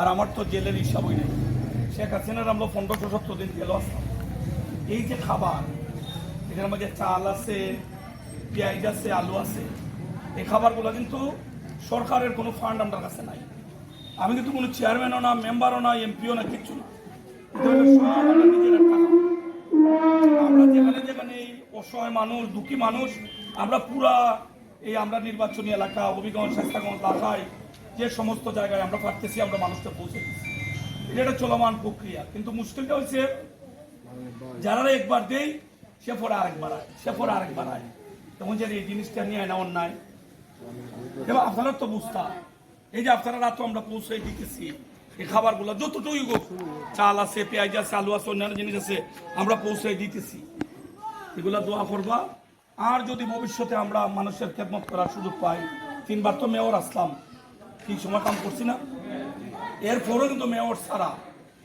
আর আমার তো জেলের হিসাবই নেই। শেখ হাসিনার আমরা পনেরোশো সত্তর দিন গেল আসলাম। এই যে খাবার এখানের মধ্যে চাল আছে, পেঁয়াজ আছে, আলু আছে, এই খাবারগুলো কিন্তু সরকারের কোনো ফান্ড আমার কাছে নাই। আমি কিন্তু কোনো চেয়ারম্যানও না, মেম্বারও না, এমপিও না, কিচ্ছু না। আমার যেখানে যেখানে অসহায় মানুষ, দুঃখী মানুষ, আমরা পুরা এই আমরা নির্বাচনী এলাকা, হবিগঞ্জ, স্বাস্থ্যগঞ্জ লাখাই যে সমস্ত জায়গায় আমরা পারতেছি, আমরা মানুষকে পৌঁছে দিচ্ছি। এটা একটা চলমান প্রক্রিয়া। কিন্তু মুশকিলটা হচ্ছে যারা একবার দেই সে পরে আরেকবার আয় সে পরে আরেকবার আয়। তখন যে এই জিনিসটা নিয়ে না, অন্যায়। এবার আপনারা তো বুঝতা, এই যে আপনারা রাত আমরা পৌঁছে দিতেছি, এই খাবারগুলো, যতটুকুই হোক, চাল আছে, পেঁয়াজ আছে, আলু আছে, অন্যান্য জিনিস আছে, আমরা পৌঁছে দিতেছি। এগুলা দোয়া করবা। আর যদি ভবিষ্যতে আমরা মানুষের খেদমত করার সুযোগ পাই, তিনবার তো মেয়র আসলাম কি সময় কাম করছি না? এরপরও কিন্তু মেয়র ছাড়া।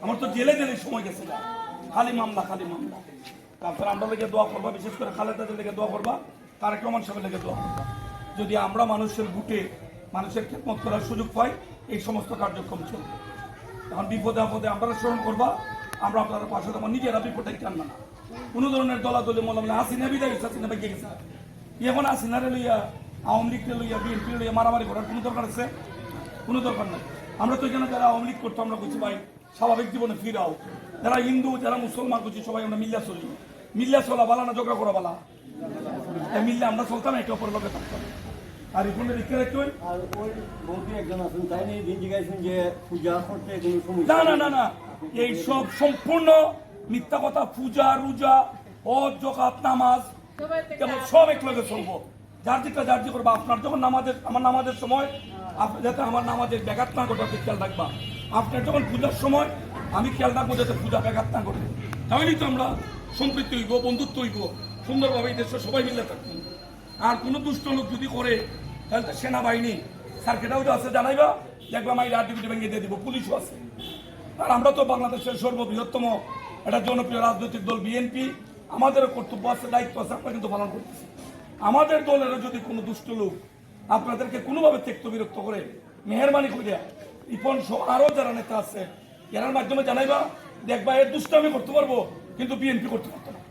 আমার তো জেলে জেলে সময় গেছে না। খালি মামলা খালি মামলা। তারপরে আমরা লেগে দোয়া করবা, বিশেষ করে খালেদাদের লেগে দোয়া করবা, তারেক রহমান সাহেবের লেগে দোয়া করবা। যদি আমরা মানুষের বুটে মানুষের খেদমত করার সুযোগ পাই, এই সমস্ত কার্যক্রম চলবে। এখন বিপদে আপদে আপনারা স্মরণ করবা, আমরা আপনারা পাশে আমার নিজেরা বিপদে টান না? কোনো ধরনের দলাদলি মলাম হাসিনা বিদায় হাসিনা বেঁকে গেছে। এখন হাসিনারে লইয়া, আওয়ামী লীগকে লইয়া বিএনপি লইয়া মারামারি করার কোনো দরকার আছে? কোনো দরকার নাই। আমরা তো এখানে যারা আওয়ামী লীগ করতো আমরা বলছি ভাই স্বাভাবিক জীবনে ফিরাও যারা হিন্দু যারা মুসলমান করছি সবাই আমরা মিল্লা চলি। মিল্লা চলা বালা না ঝগড়া করা বালা? মিল্লা আমরা চলতাম একে অপরের লোকে থাকতাম। আর এখন দেখতে রাখতে হয়? আর ওই একজন আছেন তাই নিয়ে দিন জিজ্ঞাসেন যে পূজা করতে কোনো সমস্যা না না না না। এই সব সম্পূর্ণ মিথ্যা কথা পূজা রুজা ও জকাত নামাজ কেবল সব একলগে চলবো। যার দিকটা যার আপনার যখন নামাজের আমার নামাজের সময়, আপনি যাতে আমার নামাজের ব্যাঘাত না ঘটে, আপনি খেয়াল রাখবা। আপনার যখন পূজার সময়, আমি খেয়াল রাখব যাতে পূজা ব্যাঘাত না ঘটে। তাহলেই তো আমরা সম্পৃক্ত হইব, বন্ধুত্ব হইব, সুন্দরভাবে এই দেশে সবাই মিলে থাকব। আর কোনো দুষ্ট লোক যদি করে, তাহলে তো সেনাবাহিনী সার্কেটাও আছে, জানাইবা? দেখবা আমি রাত ডিউটি ভেঙে দিয়ে দিব, পুলিশও আছে। আর আমরা তো বাংলাদেশের সর্ববৃহত্তম একটা জনপ্রিয় রাজনৈতিক দল, বিএনপি। আমাদেরও কর্তব্য আছে, দায়িত্ব আছে, আমরা কিন্তু পালন করতেছি। আমাদের দলেরও যদি কোনো দুষ্ট লোক আপনাদেরকে কোনোভাবে ত্যক্ত বিরক্ত করে, মেহরবানি করিয়া ইপন সহ আরও যারা নেতা আছে, এরার মাধ্যমে জানাইবা, দেখবা এর দুষ্ট আমি করতে পারব, কিন্তু বিএনপি করতে পারতো না।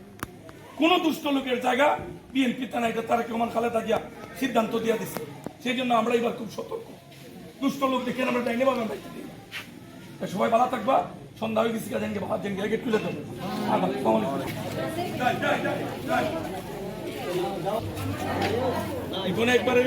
কোন দুষ্ট লোকের জায়গা বিএনপি থানা এটা তারা কেমন খালেদা দিয়া সিদ্ধান্ত দিয়া দিচ্ছে সেই জন্য আমরা এবার খুব সতর্ক। দুষ্ট লোক দেখে আমরা ডাইনে পাবেন দায়িত্ব দিই সবাই ভালো থাকবা, সন্ধ্যা হয়ে গেছি কাজে ভাত জেঙ্গে গেট খুলে দেবো। একবারে